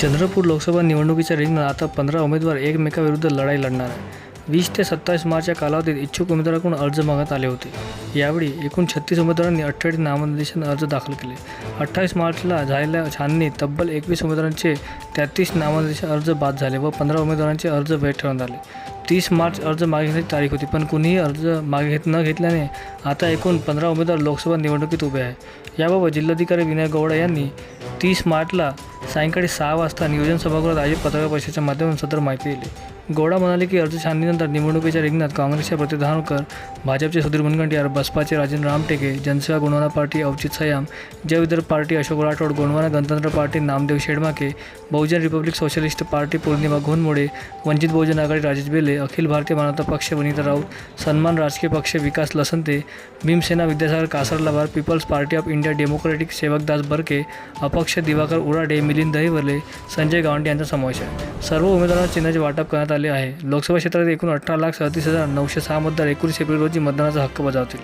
चंद्रपूर लोकसभा निवडणुकीच्या रिंगणात आता पंधरा उमेदवार एकमेकाविरुद्ध लढाई लढणार आहे वीस ते सत्तावीस मार्चच्या कालावधीत इच्छुक उमेदवाराकडून अर्ज मागण्यात आले होते. यावेळी एकूण छत्तीस उमेदवारांनी अठ्ठावीस नामनिर्देशन अर्ज दाखल केले. अठ्ठावीस मार्चला झालेल्या छाननीत तब्बल एकवीस उमेदवारांचे तेहतीस नामनिर्देशन अर्ज बाद झाले व पंधरा उमेदवारांचे अर्ज वैध ठरवण्यात आले. तीस मार्च अर्ज मागे घेण्याची तारीख होती पण कुणीही अर्ज मागे घेत न घेतल्याने आता एकूण पंधरा उमेदवार लोकसभा निवडणुकीत उभे आहे याबाबत जिल्हाधिकारी विनय गौडा यांनी तीस मार्चला सायंकाळी सहा वाजता नियोजन सभागृहात आयोजित पत्रकार परिषदेच्या माध्यमातून सदर माहिती दिली. गौडा म्हणाले की अर्ज छाननीनंतर निवडणुकीच्या रिंगणात काँग्रेसचे प्रतिधानकर धानोरकर भाजपचे सुधीर मुनगंटीवार बसपाचे Rajendra Ramteke Jansewa Gondwana party Avachit Sayam Jai Vidarbha party Ashok Rathod Gondwana Gantantra party Namdev Shedmake Bahujan republic socialist party Paurnima Ghonmode Vanchit Bahujan Aghadi Rajesh Bele Akhil Bharatiya Manavta Paksha Vanita Raut Sanman Rajkiya Paksha Vikas Lasante Bhimsena Vidyasagar Kasarlabar peoples party of India democratic Sevakdas Barke अपक्ष दिवाकर उराडे मिलिंद दहिवले संजय गावंडे यांचा समावेश आहे. सर्व उमेदवारांना चिन्हाचे वाटप करण्यात आले आहे. लोकसभा क्षेत्रात एकूण अठरा लाख सदतीस हजार नऊशे सहा मतदार एकोणीस एप्रिल रोजी मतदानाचा हक्क बजावतील.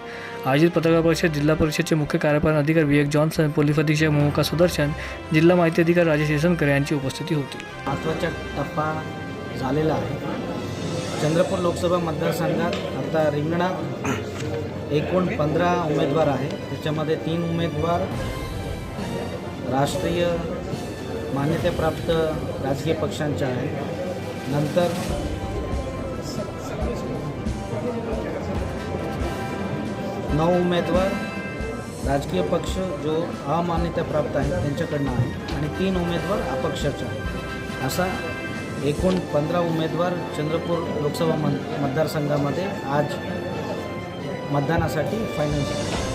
आयोजित पत्रकार परिषद जिल्हा परिषदचे मुख्य कार्यपालन अधिकारी विवेक जॉन्सन पोलीस अधीक्षक मोहका सुदर्शन जिल्हा माहिती अधिकारी राजेश येसनकर यांची उपस्थिती होती. महत्त्वाचा टप्पा झालेला आहे. चंद्रपूर लोकसभा मतदारसंघात आता रिंगणात एकूण पंधरा उमेदवार आहे. त्याच्यामध्ये तीन उमेदवार राष्ट्रीय मान्यताप्राप्त राजकीय पक्षांच्या आहेत. नंतर नऊ उमेदवार राजकीय पक्ष जो अमान्यताप्राप्त आहे त्यांच्याकडनं आहे. आणि तीन उमेदवार अपक्षाचे असा एकूण पंधरा उमेदवार चंद्रपूर लोकसभा मत मतदारसंघामध्ये आज मतदानासाठी फायनल झाले.